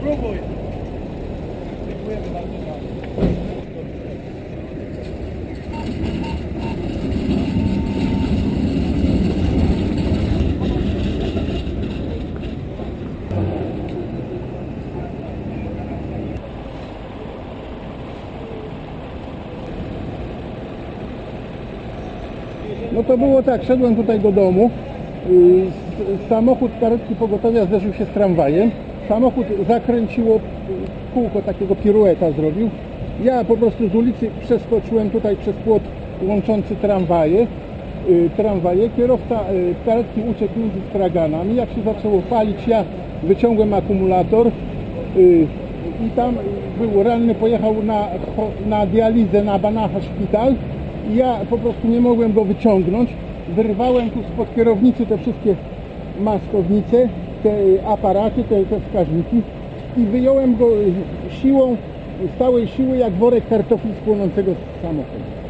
Spróbuj. Dziękujemy bardzo. No to było tak, szedłem tutaj do domu, y, samochód karetki pogotowia zderzył się z tramwajem, samochód zakręciło, kółko takiego pirueta zrobił. Ja po prostu z ulicy przeskoczyłem tutaj przez płot łączący tramwaje, y, tramwaje. Kierowca y, karetki uciekł między straganami. Jak się zaczęło palić, ja wyciągłem akumulator y, i tam był ranny, pojechał na, na dializę na Banacha szpital ja po prostu nie mogłem go wyciągnąć. Wyrwałem tu spod kierownicy te wszystkie maskownice, te aparaty, te, te wskaźniki i wyjąłem go siłą, z całej siły jak worek kartofli z samochodu.